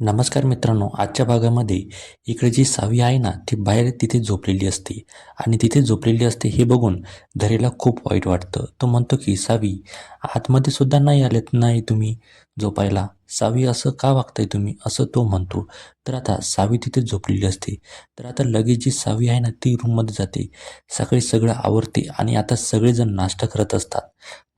नमस्कार मित्रांनो आजच्या भागामध्ये इकडे जी सावी आहे ना ती बाहेर तिथे झोपलेली असते. आणि तिथे झोपलेली असते हे बघून धरेला खूप वाईट वाटतं. तो म्हणतो की सावी आतमध्ये सुद्धा नाही आलेत नाही तुम्ही झोपायला? सावी असं का वागताय तुम्ही? असं तो म्हणतो. तर आता सावी तिथे झोपलेली असते. तर आता लगेच जी सावी आहे ना ती रूममध्ये जाते. सकाळी सगळं आवरते आणि आता सगळेजण नाश्ता करत असतात.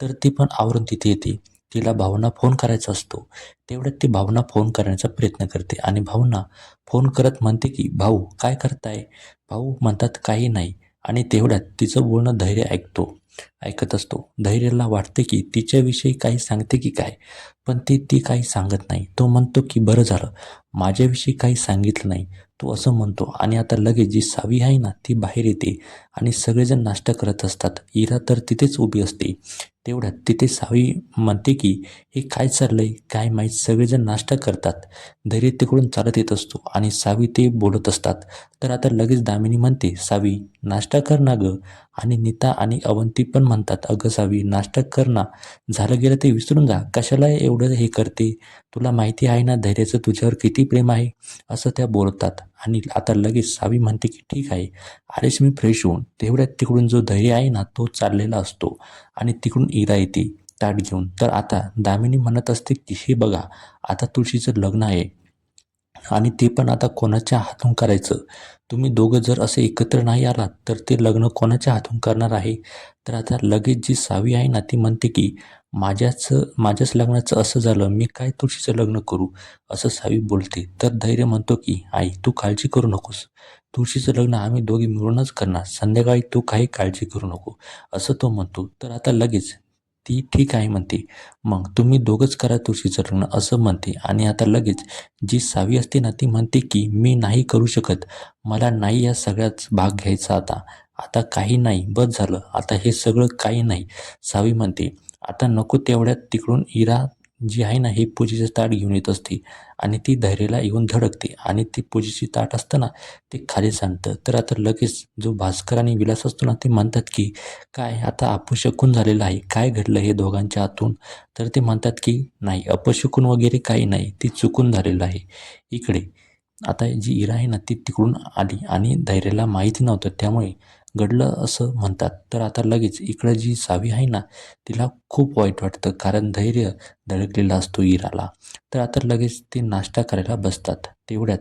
तर ती पण आवरून तिथे येते. तिला भावना फोन करायचा असतो. तेवढ्यात ती भावना फोन करण्याचा प्रयत्न करते आणि भावना फोन करत म्हणते की भाऊ काय करताय? भाऊ म्हणतात काही नाही. आणि तेवढ्यात तिचं बोलणं धैर्य ऐकतो ऐकत असतो. धैर्याला वाटते की तिच्याविषयी काही सांगते की काय? पण ती ती काही सांगत नाही. तो म्हणतो की बरं झालं. माझ्याविषयी काही सांगितलं नाही. तो असं म्हणतो आणि आता लगेच जी सावी आहे ना ती बाहेर येते आणि सगळेजण नाश्ता करत असतात. इरा तर तिथेच उभी असते. तेवढ्यात तिथे सावी म्हणते की हे काय चाललंय? काय माहीत? सगळेजण नाश्ता करतात. धैर्य तिकडून चालत येत असतो आणि सावी ते बोलत असतात. तर आता लगेच दामिनी म्हणते सावी नाश्ता कर ना गं. आणि नीता आणि अवंती पण म्हणतात अगं सावी नाश्ता कर ना. झालं गेलं ते विसरून जा. कशाला एवढं हे करते? तुला माहिती आहे ना धैर्याचं तुझ्यावर किती प्रेम आहे? असं त्या बोलतात. आणि आता लगेच सावी म्हणते की ठीक आहे आलेच मी फ्रेश होऊन. तेवढ्यात तिकडून जो धैर्य आहे ना तो चाललेला असतो. आणि तिकडून इरा येते ताट घेऊन. तर आता दामिनी म्हणत असते की हे बघा आता तुळशीचं लग्न आहे. आणि ते पण आता कोणाच्या हातून करायचं? तुम्ही दोघं जर असे एकत्र नाही आलात तर ते लग्न कोणाच्या हातून करणार आहे? तर आता लगेच जी सावी आहे ना ती म्हणते की माझ्याच माझ्याच लग्नाचं असं झालं मी काय तुळशीचं लग्न करू? असं सावी बोलते. तर धैर्य म्हणतो की आई तू काळजी करू नकोस. तुळशीचं लग्न आम्ही दोघे मिळूनच करणार. संध्याकाळी तू काही काळजी करू नको. असं तो म्हणतो. तर आता लगेच ती ठीक आहे म्हणते. मग तुम्ही दोघंच करा तुळशीचं लग्न असं म्हणते. आणि आता लगेच जी सावी असते ना ती म्हणते की मी नाही करू शकत. मला नाही या सगळ्याच भाग घ्यायचा आता. आता काही नाही. बस झालं. आता हे सगळं काही नाही. सावी म्हणते. आता नको तेवढ्यात तिकडून इरा जी आहे ना ही पूजेचं ताट घेऊन येत असते. आणि ती धैर्याला येऊन धडकते. आणि ती पूजेची ताट असतं ना ते खाली सांगतं तर आता लगेच जो भास्कर आणि विलास असतो ना ते म्हणतात की काय आता अपशकून झालेलं आहे? काय घडलं हे दोघांच्या हातून? तर ते म्हणतात की नाही अपशकून वगैरे काही नाही. ती चुकून झालेलं आहे. इकडे आता जी इरा आहे ना ती तिकडून आली. आणि धैर्याला माहिती नव्हतं. त्यामुळे घडलं असं म्हणतात. तर आता लगेच इकडं जी सावी आहे ना तिला खूप वाईट वाटतं कारण धैर्य दडकलेला असतो इराला. तर आता लगेच ते नाश्ता करायला बसतात. तेवढ्यात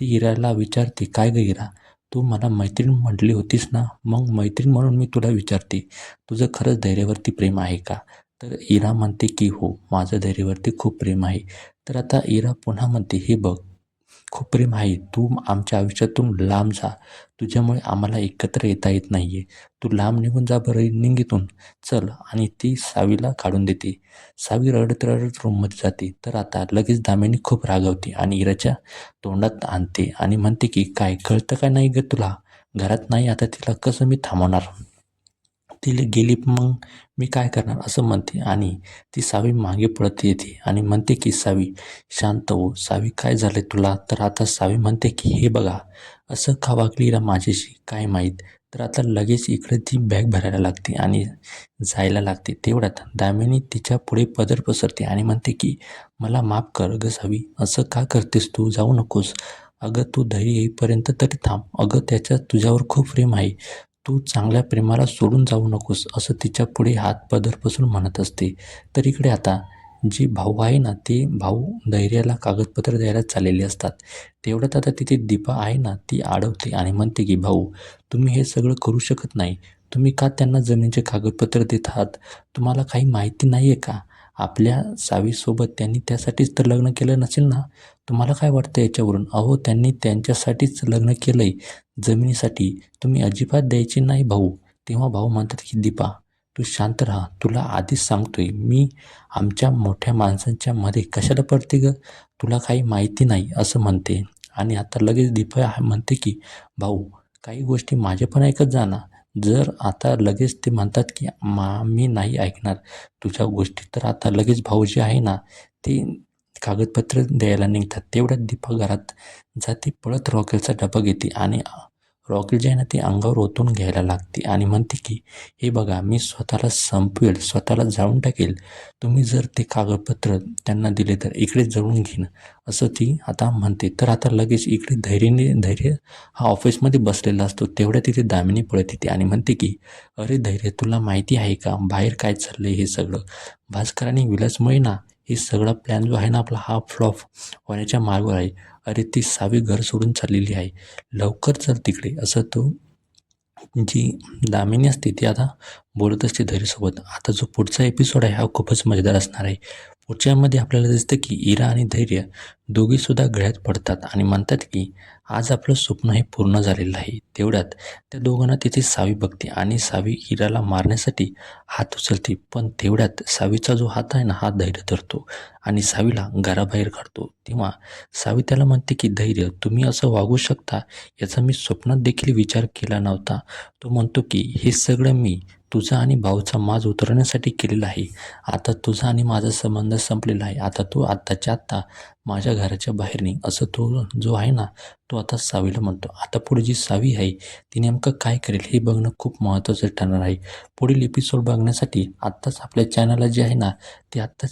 ती इराला विचारते काय गं इरा तू मला मैत्रीण म्हटली होतीस ना? मग मैत्रीण म्हणून मी तुला विचारते तुझं खरंच धैर्यावरती प्रेम आहे का? तर इरा म्हणते की हो माझं धैर्यावरती खूप प्रेम आहे. तर आता इरा पुन्हा म्हणते हे बघ खूप प्रेम आहे. तू आमच्या आयुष्यातून लांब जा. तुझ्यामुळे आम्हाला एकत्र येता येत नाही आहे तू लांब निघून जा बरं निंगीतून चल आणि ती सावीला काढून देते. सावी रडत रडत रूममध्ये जाते. तर आता लगेच दामिनी खूप रागवते आणि इराच्या तोंडात आणते आणि म्हणते की काय कळतं का नाही ग तुला? घरात नाही आता तिला कसं मी थांबवणार? तिला गेली मग मी काय करणार? असं म्हणते आणि ती सावी मागे पळत येते आणि म्हणते की सावी शांत हो. सावी काय झाले तुला? तर आता सावी म्हणते की हे बघा असं का वागली रा माझ्याशी? काय माहीत? तर आता लगेच इकडे ती बॅग भरायला लागते आणि जायला लागते. तेवढ्यात दामिनी तिच्या पुढे पदर पसरते आणि म्हणते की मला माफ कर ग सावी. असं का करतेस तू? जाऊ नकोस. अगं तू धैर्य येईपर्यंत तरी थांब. अगं त्याच्यात तुझ्यावर खूप प्रेम आहे. तू चांगल्या प्रेमाला सोडून जाऊ नकोस असं तिच्या पुढे हात पदरपासून म्हणत असते. तर इकडे आता जी भाऊ आहे ना ते भाऊ धैर्याला कागदपत्र द्यायला चाललेले असतात. तेवढ्यात आता तिथे दीपा आहे ना ती अडवते आणि म्हणते की भाऊ तुम्ही हे सगळं करू शकत नाही. तुम्ही का त्यांना जमिनीचे कागदपत्र देत आहात? तुम्हाला काही माहिती नाही आहे का? आपल्या सावीसोबत त्यांनी त्यासाठीच तर लग्न केलं नसेल ना? तुम्हाला काय वाटतं याच्यावरून? अहो त्यांनी त्यांच्यासाठीच लग्न केलं आहे जमिनीसाठी तुम्ही अजिबात द्यायची नाही भाऊ. तेव्हा भाऊ म्हणतात की दीपा तू शांत राहा. तुला आधीच सांगतोय मी आमच्या मोठ्या माणसांच्या मध्ये कशाला पडते ग? तुला काही माहिती नाही असं म्हणते. आणि आता लगेच दीपा म्हणते की भाऊ काही गोष्टी माझे पण ऐकत जाणार जर आता लगेच ते म्हणतात की मा मी नाही ऐकणार. तुझ्या गोष्टी तर आता लगेच भाऊ जे आहे ना ते कागदपत्र द्यायला निघतात. तेवढ्यात दीपा घरात जाते पळत रॉकेलचा डबा घेते आणि रॉकेल जे आहे ना ते अंगावर ओतून घ्यायला लागते आणि म्हणते की हे बघा मी स्वतःला संपवेल स्वतःला जाळून टाकेल. तुम्ही जर ते कागदपत्र त्यांना दिले तर इकडे जळून घेईन. असं ती आता म्हणते. तर आता लगेच इकडे धैर्यने धैर्य हा ऑफिसमध्ये बसलेला असतो. तेवढ्या तिथे दामिनी पळत येते आणि म्हणते की अरे धैर्य तुला माहिती आहे का? बाहेर काय चाललं आहे हे सगळं? भास्करांनी विलासमुळे ना हे सगळा प्लॅन जो आहे ना आपला हा फ्लॉप होण्याच्या मार्गावर आहे. अरे ती सावी घर सोडून चाललेली आहे. लवकर चल तिकडे. असं तो जी दामिनी असते ती आता बोलत असते धैर्यसोबत. आता जो पुढचा एपिसोड आहे हा खूपच मजेदार असणार आहे. पुढच्यामध्ये आपल्याला दिसतं की इरा आणि धैर्य दोघीसुद्धा गळ्यात पडतात आणि म्हणतात की आज आपलं स्वप्न हे पूर्ण झालेलं आहे. तेवढ्यात त्या दोघांना तिथे सावी बघते आणि सावी इराला मारण्यासाठी हात उचलते. पण तेवढ्यात सावीचा जो हात आहे ना हा धैर्य धरतो आणि सावीला घराबाहेर काढतो. तेव्हा सावी त्याला म्हणते की धैर्य तुम्ही असं वागू शकता याचा मी स्वप्नात देखील विचार केला नव्हता. तो म्हणतो की हे सगळं मी तुझा आणि भाऊचा माज उतरवण्यासाठी केलेला आहे. आता तुझा आणि माझा संबंध संपलेला आहे. आता तू आत्ताच्या आत्ता माझ्या घराच्या बाहेर नाही असं तो जो आहे ना तो आता सावीला म्हणतो. आता पुढे जी सावी आहे ती नेमकं काय करेल हे बघणं खूप महत्त्वाचं ठरणार आहे. पुढील एपिसोड बघण्यासाठी आत्ताच आपल्या चॅनलला जे आहे ना ते आत्ताच